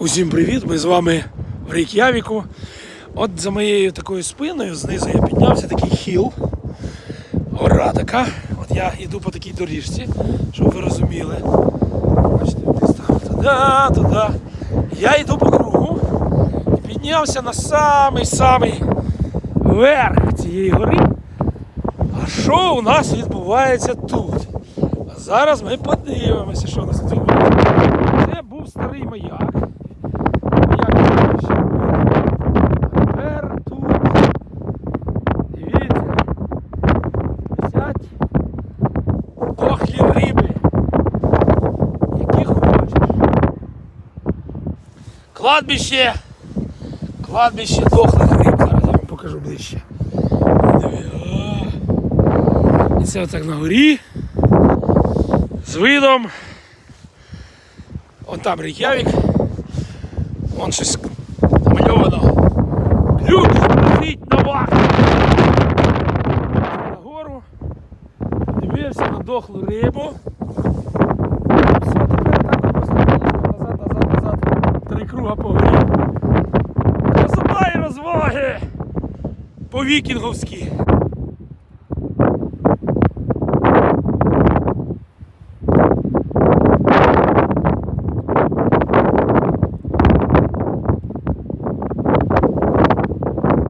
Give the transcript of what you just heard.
Усім привіт! Ми з вами в Рейк'явіку. От за моєю такою спиною знизу я піднявся такий хіл. Гора така. От я йду по такій доріжці, щоб ви розуміли. Бачите, десь там туди, туди. Я йду по кругу і піднявся на самий-самий верх цієї гори. А що у нас відбувається тут? А зараз ми подивимося, що у нас відбувається. Це був старий. Маяк Кладбище. Кладбище дохлих риб. Зараз я вам покажу ближче. І це отак на горі. З видом. Вон там Рейк'явік. Вон щось намальовано. Ключ летить на вахту. На гору. Дивився на дохлу рибу. Круга по горі. Красота і розваги! По-вікінговськи.